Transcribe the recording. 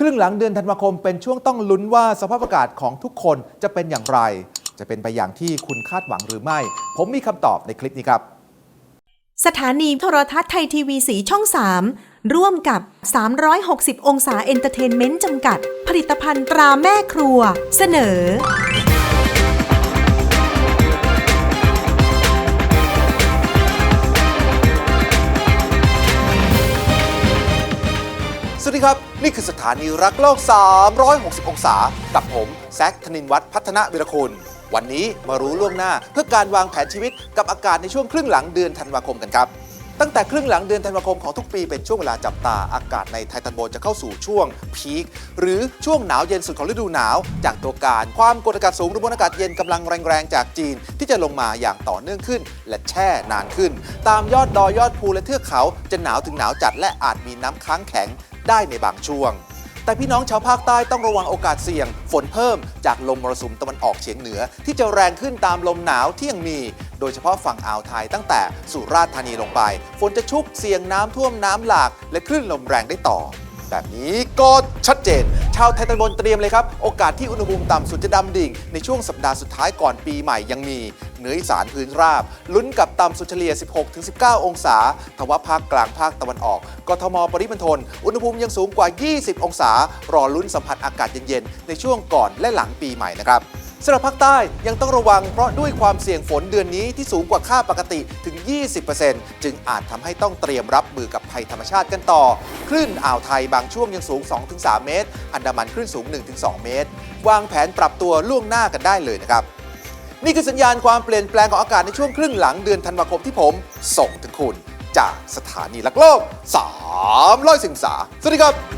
ครึ่งหลังเดือนธันวาคมเป็นช่วงต้องลุ้นว่าสภาพอากาศของทุกคนจะเป็นอย่างไร จะเป็นไปอย่างที่คุณคาดหวังหรือไม่ ผมมีคำตอบในคลิปนี้ครับ สถานีโทรทัศน์ไทยทีวีสีช่อง 3 ร่วมกับ 360 องศาเอนเตอร์เทนเมนต์จำกัด ผลิตภัณฑ์ตราแม่ครัว เสนอ สวัสดีครับ นี่คือสถานีรักโลก 360 องศา กับผมแซคธนินวัฒน์พัฒนาวิรคุณวันนี้มารู้ล่วงหน้าเพื่อการวางแผนชีวิตกับอากาศในช่วงครึ่งหลังเดือนธันวาคมกันครับ ตั้งแต่ครึ่งหลังเดือนธันวาคมของทุกปีเป็นช่วงเวลาจับตาอากาศในไททันโบจะเข้าสู่ช่วงพีคหรือช่วงหนาวเย็นสุดของฤดูหนาว จากตัวการความกดอากาศสูงหรือมวลอากาศเย็นกำลังแรงๆจากจีน ที่จะลงมาอย่างต่อเนื่องขึ้น และแช่นานขึ้น ตามยอดดอยยอดภูและเทือกเขาจะหนาวถึงหนาวจัดและอาจมีน้ำค้างแข็ง ได้ในบางช่วง แต่พี่น้องชาวภาคใต้ต้องระวังโอกาสเสี่ยง ฝนเพิ่มจากลมมรสุมตะวันออกเฉียงเหนือ ที่จะแรงขึ้นตามลมหนาวที่ยังมี โดยเฉพาะฝั่งอ่าวไทยตั้งแต่สุราษฎร์ธานีลงไป ฝนจะชุกเสี่ยงน้ำท่วมน้ำหลาก และคลื่นลมแรงได้ต่อ แบบนี้ก็ชัดเจน ชาวไทยตะบนเตรียมเลยครับ โอกาสที่อุณหภูมิต่ำสุดจะดำดิ่ง ในช่วงสัปดาห์สุดท้ายก่อนปีใหม่ยังมี เหนืออีสานพื้นราบ ลุ้นกับต่ำสุดเฉลี่ย 16-19 องศาทว่าภาคกลางภาคตะวันออก กทมปริมณฑลอุณหภูมิยังสูงกว่า 20 องศา รอลุ้นสัมผัสอากาศเย็นๆในช่วงก่อนและหลังปีใหม่นะครับ สำหรับภาคใต้ยังต้องระวังเพราะด้วยความเสี่ยงฝนเดือนนี้ที่สูงกว่าค่าปกติถึง 20%จึงอาจทำให้ต้องเตรียมรับมือกับภัยธรรมชาติกันต่อ คลื่นอ่าวไทยบางช่วงยังสูง 2-3 เมตร อันดามันคลื่นสูง 1-2 เมตร วางแผนปรับตัวล่วงหน้ากันได้เลยนะครับ นี่คือสัญญาณความเปลี่ยนแปลงของอากาศในช่วงครึ่งหลังเดือนธันวาคมที่ผม ส่งถึงคุณ จากสถานีลักโลก300สิงศาสวัสดีครับ